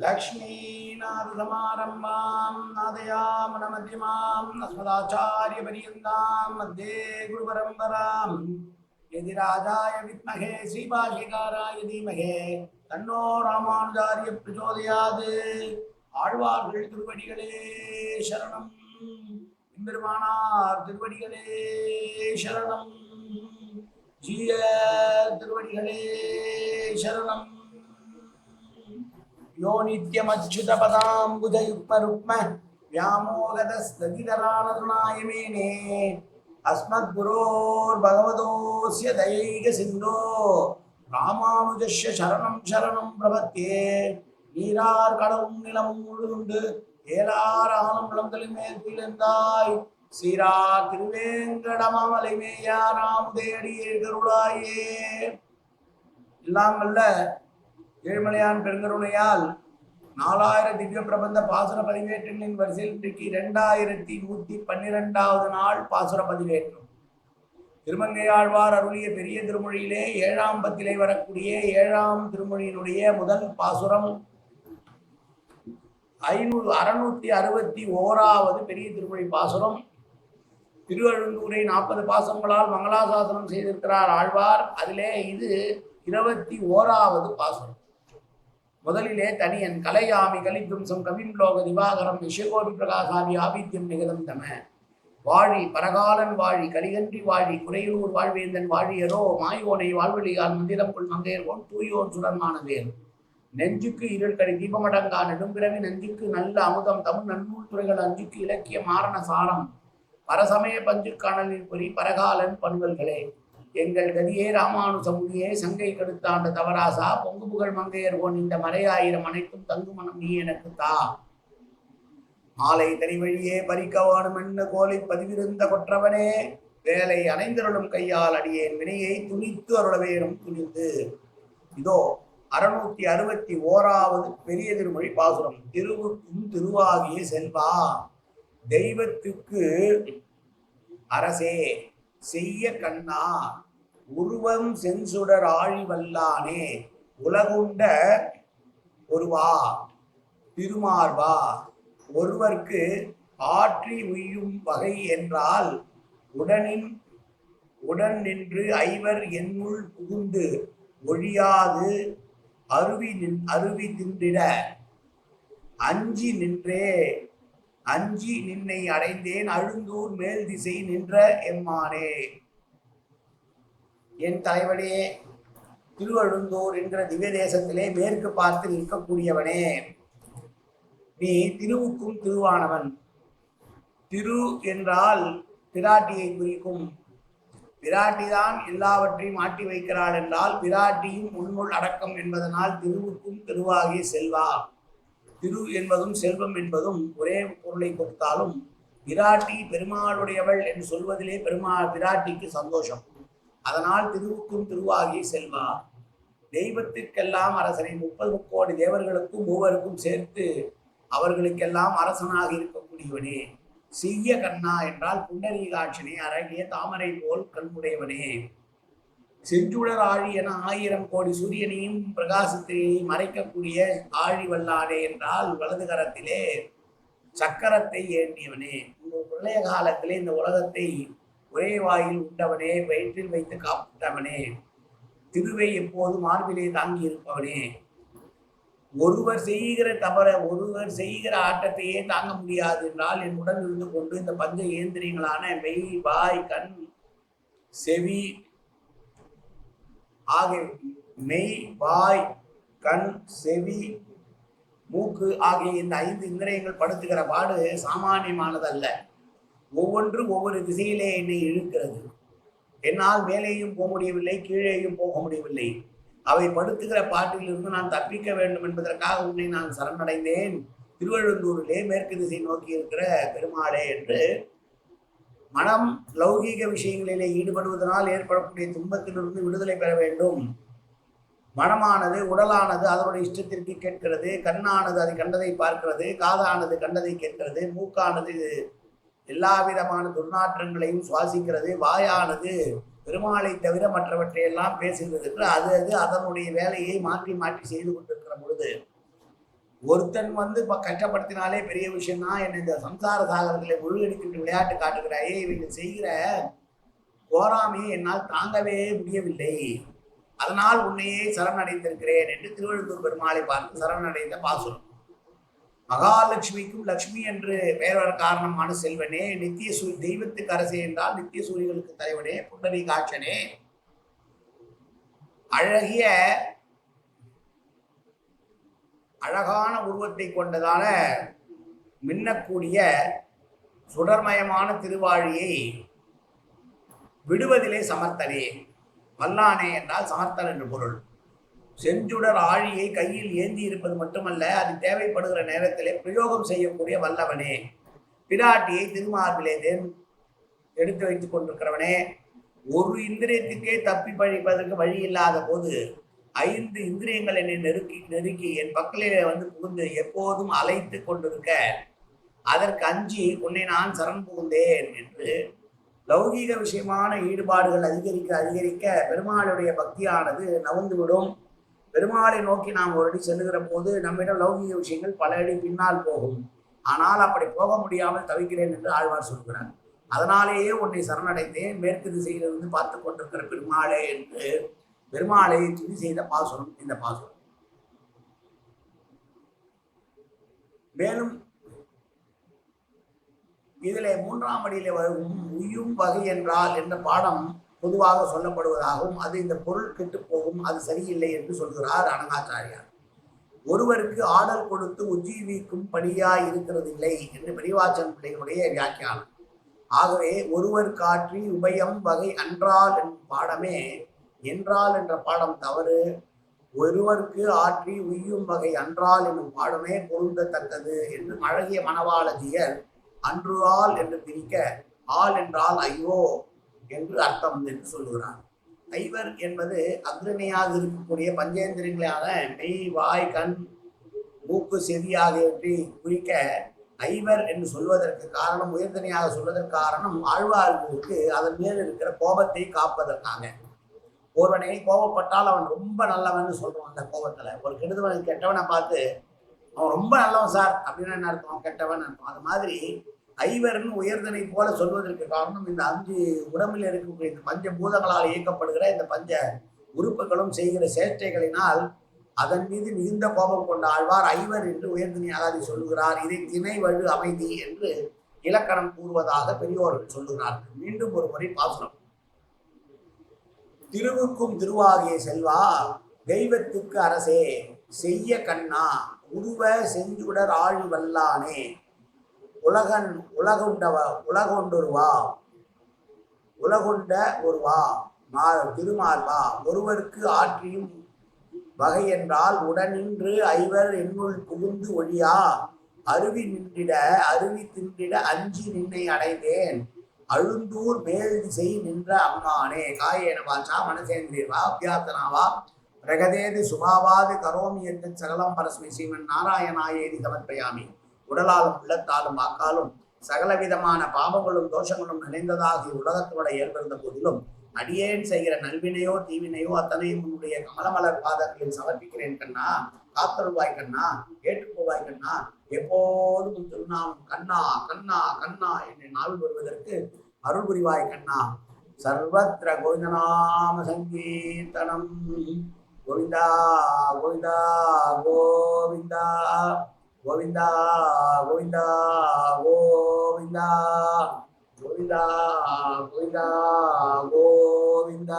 लक्ष्मीनाथसमारम्भां नादयामनमध्यमां अस्मदाचार्यपर्यन्तां मध्ये गुरुपरम्परां यदि राजाय विद्महे श्रीभाषिकाराय धीमहे तन्नो ராமானுஜாரிய பிரச்சோதயாது ஆழ்வார்கள் திருவடிகளே சரணம் எம்பெருமானார் திருவடிகளே சரணம் ஜீய திருவடிகளே சரணம் யோ நித்யமச்சுதபதாம்புஜயுக்மருக்ம व्यामोगतस्ततितराणतृणायमेने अस्मद्गुरोर्भगवतोऽस्य दयैक सिन्धो ராமானுஜஸ்ய சரணம் சரணம் பிரபத்தே நீரார் கடவும் நிலமும் முழுதுண்டு ஏலார் ஆனம் விளந்தலின் மேல் பிளந்தாய் சீரா திருவேங்கடமாமலை மேயா நாம் தேடியே கருளாயே எல்லாம் வல்ல ஏழ்மலையான் பெருங்கருணையால் நாலாயிரம் திவ்ய பிரபந்த பாசுர பதிவேற்றங்களின் வரிசையில் இன்றைக்கு இரண்டாயிரத்தி நூத்தி பன்னிரெண்டாவது நாள் பாசுர பதிவேற்றம். திருமங்கையாழ்வார் அருளிய பெரிய திருமொழியிலே ஏழாம் பத்திலே வரக்கூடிய ஏழாம் திருமொழியினுடைய முதல் பாசுரம் ஐநூறு அறுநூத்தி அறுபத்தி ஓராவது பெரிய திருமொழி பாசுரம். திருவழுந்தூரை நாற்பது பாசங்களால் மங்களாசாசனம் செய்திருக்கிறார் ஆழ்வார். அதிலே இது இருபத்தி ஓராவது பாசுரம். முதலிலே தனியன் கலையாமி கலித்தும்சம் கவிம் லோக திவாகரம் விஷகோபி பிரகாசாமி ஆபித்யம் நிகதம் தம. வாழி பரகாலன் வாழி கலிகன்றி வாழி குறையூர் வாழ்வேந்தன் வாழியரோ மாயோனை வாழ்வழியால் மந்திரம் கொள் மங்கையர்கோன் தூயோன் சுடர்மானவேல் நெஞ்சுக்கு இருள் கடி தீபமடங்கா நெடும்பிறவி நெஞ்சுக்கு நல்ல அமுதம் தமிழ் நன்னூல் துறைகள் அஞ்சுக்கு இலக்கிய மாரண சாரம். பரசமய பஞ்சு கணலில் பொறி பரகாலன் பண்பல்களே எங்கள் கதியே ராமானுசமுனியே சங்கை கெடுத்தாண்ட தவராசா பொங்கு புகழ் மங்கையர்கோன் இந்த மறையாயிரம் அனைத்தும் தங்கு மனம் நீ எனக்கு தா. மாலை தனி வழியே பறிக்க வேணும் என்ன கோலை பதிவிருந்த கொற்றவனே வேலை அணைந்தருளும் கையால் அடியேன் வினையை துணித்து அருள வேணும் துணிந்து. இதோ அறுநூத்தி அறுபத்தி ஓராவது பெரிய திருமொழி பாசுரம். திருவுக்கும் திருவாகிய செல்வா தெய்வத்துக்கு அரசே செய்ய கண்ணா. உருவம் செஞ்சுடர் ஆழி வல்லானே உலகுண்ட ஒருவா திருமார்வா ஒருவர்க்கு ஆற்றி உய்யும் வகை என்றால் உடனின் உடன் நின்று ஐவர் என்னுள் புகுந்து ஒழியாது அருவி நின் அருவி தின்றிட அஞ்சி நின்றே அஞ்சி நின்னை அடைந்தேன் அழுந்தூர் மேல் திசை நின்ற எம்மானே. என் தலைவனே திருவழுந்தூர் என்கிற திவ்ய தேசத்திலே மேற்கு பார்த்து நிற்கக்கூடியவனே. நீ திருவுக்கும் திருவானவன். திரு என்றால் பிராட்டியை குறிக்கும். பிராட்டிதான் எல்லாவற்றையும் மாட்டி வைக்கிறாள் என்றால் பிராட்டியும் உன்னுள் அடக்கம் என்பதனால் திருவுக்கும் திருவாகிய செல்வா. திரு என்பதும் செல்வம் என்பதும் ஒரே பொருளை கொடுத்தாலும் பிராட்டி பெருமாளுடையவள் என்று சொல்வதிலே பெருமா பிராட்டிக்கு சந்தோஷம். அதனால் திருவுக்கும் திருவாகி செல்வா தெய்வத்திற்கெல்லாம் அரசனை முப்பது கோடி தேவர்களுக்கும் மூவருக்கும் சேர்த்து அவர்களுக்கெல்லாம் அரசனாக இருக்கக்கூடியவனே. செய்ய கண்ணா என்றால் புண்டரீகாட்சனே அழகிய தாமரை போல் கண்முடையவனே. செஞ்சுடர் ஆழி என ஆயிரம் கோடி சூரியனையும் பிரகாசத்தையும் மறைக்கக்கூடிய ஆழி வல்லானே என்றால் வலது கரத்திலே சக்கரத்தை ஏண்டியவனே உங்கள் பிள்ளைய காலத்திலே இந்த உலகத்தை ஒரே வாயில் உண்டவனே வயிற்றில் வைத்து காப்பிட்டவனே திருவை எப்போது மார்பிலே தாங்கி இருப்பவனே. ஒருவர் செய்கிற தவற ஒருவர் செய்கிற ஆட்டத்தையே தாங்க முடியாது என்றால் என் உடல் இருந்து கொண்டு இந்த பஞ்ச இயந்திரங்களான மெய் வாய் கண் செவி ஆகிய மெய் வாய் கண் செவி மூக்கு ஆகிய இந்த ஐந்து இந்திரியங்கள் படுத்துகிற பாடு சாமானியமானதல்ல. ஒவ்வொன்றும் ஒவ்வொரு திசையிலே என்னை இழுக்கிறது. என்னால் மேலேயும் போக முடியவில்லை கீழேயும் போக முடியவில்லை. அவை படுத்துகிற பாட்டிலிருந்து நான் தப்பிக்க வேண்டும் என்பதற்காக உன்னை நான் சரணடைந்தேன். திருவழுந்தூரிலே மேற்கு திசை நோக்கி இருக்கிற பெருமாளே என்று மனம் லௌகீக விஷயங்களிலே ஈடுபடுவதனால் ஏற்படக்கூடிய துன்பத்திலிருந்து விடுதலை பெற வேண்டும். மனமானது உடலானது அதனுடைய இஷ்டத்திற்கு கேட்கிறது. கண்ணானது அதை கண்டதை பார்க்கிறது. காதானது கண்டதை கேட்கிறது. மூக்கானது எல்லா விதமான துர்நாற்றங்களையும் சுவாசிக்கிறது வாயானது பெருமாளை தவிர மற்றவற்றையெல்லாம் பேசுகிறது என்று அது அது அதனுடைய வேலையை மாற்றி மாற்றி செய்து கொண்டிருக்கிற பொழுது ஒருத்தன் வந்து இப்போ கஷ்டப்படுத்தினாலே பெரிய விஷயம் தான் என்னை இந்த சம்சார சாகரத்துல முழுகடிக்கின்ற விளையாட்டு காட்டுகிறாயே இவங்க செய்கிற போராமையை என்னால் தாங்கவே முடியவில்லை. அதனால் உன்னையே சரணடைந்திருக்கிறேன் என்று திருவள்ளுவர் பெருமாளை பார்த்து சரணடைந்த பாசுரம். மகாலட்சுமிக்கும் லட்சுமி என்று பெயர் காரணமான செல்வனே நித்திய சூரிய தெய்வத்துக்கு அரசே என்றால் நித்திய சூரியர்களுக்கு தலைவனே புண்டரி காட்சனே. அழகிய அழகான உருவத்தை கொண்டதான மின்னக்கூடிய சுடர்மயமான திருவாழியை விடுவதிலே சமர்த்தனே வல்லானே என்றால் சமர்த்தன் என்று பொருள். செஞ்சுடர் ஆழியை கையில் ஏந்தி இருப்பது மட்டுமல்ல அது தேவைப்படுகிற நேரத்திலே பிரயோகம் செய்யக்கூடிய வல்லவனே. பிராட்டியை திருமார்பிலே எடுத்து வைத்துக் கொண்டிருக்கிறவனே ஒரு இந்திரியத்துக்கே தப்பி பழிப்பதற்கு வழி இல்லாத போது ஐந்து இந்திரியங்கள் என்னை நெருக்கி நெருக்கி என் பக்கலிலே வந்து புகுந்து எப்போதும் அலைத்து கொண்டிருக்க அதற்கு அஞ்சி உன்னை நான் சரண் புகுந்தேன் என்று லௌகீக விஷயமான ஈடுபாடுகள் அதிகரிக்க அதிகரிக்க பெருமாளுடைய பக்தியானது நவந்துவிடும். பெருமாளை நோக்கி நாம் ஒரு அடி செல்லுகிற போது நம்மிடம் லௌகிக விஷயங்கள் பல அடி பின்னால் போகும். ஆனால் அப்படி போக முடியாமல் தவிக்கிறேன் என்று ஆழ்வார் சொல்கிறார். அதனாலேயே உன்னை சரணடைந்தேன். மேற்கு திசையிலிருந்து பார்த்து கொண்டிருக்கிற பெருமாளே என்று பெருமாளை துதி செய்த பாசுரம் இந்த பாசுரம். மேலும் இதிலே மூன்றாம் அடியிலே வரும் உயும் வகை என்றால் என்ற பாடம் பொதுவாக சொல்லப்படுவதாகவும் அது இந்த பொருள் கெட்டு போகும் அது சரியில்லை என்று சொல்கிறார் அனகாச்சாரியார் ஒருவருக்கு ஆடல் கொடுத்து உஜ்ஜீவிக்கும் பணியாய் இருக்கிறதில்லை என்று பெரியவாச்சன் பிள்ளைகளுடைய வியாக்கியானம். ஆகவே ஒருவர் காற்றி உபயம் வகை அன்றால் என்னும் பாடமே என்றால் என்ற பாடம் தவறு. ஒருவருக்கு ஆற்றி உய்யும் வகை அன்றால் என்னும் பாடமே பொருந்தத்தக்கது என்று அழகிய மனவாளஜியர் அன்று ஆள் என்று பிரிக்க ஆள் என்றால் ஐயோ என்று அர்த்தம் என்று சொல்லுகிறார் ஐவர் என்பது அக்ரணியாக இருக்கக்கூடிய பஞ்சேந்திரங்களான மெய் வாய் கண் மூக்கு செவி ஆகியவற்றை குறிக்க ஐவர் என்று சொல்வதற்கு காரணம் உயர்தனையாக சொல்வதற்கு காரணம் ஆழ்வார்களுக்கு அதன் மேல் இருக்கிற கோபத்தை காப்பதற்காக. ஒருவனை கோபப்பட்டால் அவன் ரொம்ப நல்லவன் சொல்றோம் அந்த கோபத்துல. ஒரு கெடுதவன் கெட்டவனை பார்த்து அவன் ரொம்ப நல்லவன் சார் அப்படின்னு என்ன அர்த்தம்? கெட்டவன் அர்த்தம். அது மாதிரி ஐவர்னு உயர்தனை போல சொல்வதற்கு காரணம் இந்த அஞ்சு உடம்பில் இருக்கக்கூடிய இந்த பஞ்ச பூதங்களால் இயக்கப்படுகிற இந்த பஞ்ச உறுப்புகளும் செய்கிற சேஷ்டைகளினால் அதன் மீது மிகுந்த கோபம் கொண்ட ஆழ்வார் ஐவர் என்று உயர்தனி அகாதி சொல்லுகிறார் இதை திணை வழு அமைதி என்று இலக்கணம் கூறுவதாக பெரியோர்கள் சொல்லுகிறார்கள். மீண்டும் ஒரு முறை பாசுரம். திருவுக்கும் திருவாகிய செல்வா தெய்வத்துக்கு அரசே செய்ய கண்ணா உருவ செஞ்சுடர் ஆழ் வல்லானே உலகன் உலகுண்டவா உலகொண்டொருவா? உலகுண்ட ஒருவா? மா திருமார்பா ஒருவருக்கு ஆற்றியும் வகை என்றால் உடனின்று ஐவர் என்னுள் புகுந்து ஒழியா? அருவி நின்றிட அருவி தின்றிட அஞ்சி நின்னை அடைந்தேன். அழுந்தூர் மேல் திசை நின்ற அம்மானே. காயேன வாச்சா மனசேந்திரியவா அபியாத்தனாவா பிரகதேது சுபாவாது கரோமி என்று சகலம் பரஸ்மை ஸ்ரீமன் நாராயணாயேதி சமர்ப்பயாமி. உடலாலும் உள்ளத்தாலும் வாக்காலும் சகலவிதமான பாவங்களும் தோஷங்களும் நிறைந்ததாக உலகத்தோட ஏற்படுத்த போதிலும் அடியேன் செய்கிற நல்வினையோ தீவினையோ அத்தனையும் உன்னுடைய கமலமலர் பாதங்களில் சமர்ப்பிக்கிறேன் கண்ணா. காத்தருள்வாய் கண்ணா. ஏற்றுக்கொள்வாய் கண்ணா. எப்போதும் திருநாம் திருநாமம் கண்ணா கண்ணா கண்ணா என்று நாள் வருவதற்கு அருள் புரிவாய் கண்ணா. சர்வத்திர கோவிந்தநாம சங்கீர்த்தனம். கோவிந்தா கோவிந்தா கோவிந்தா. ಗೋವಿಂದ ಗೋವಿಂದ ಗೋವಿಂದ ಗೋವಿಂದ ಗೋವಿಂದ ಗೋವಿಂದ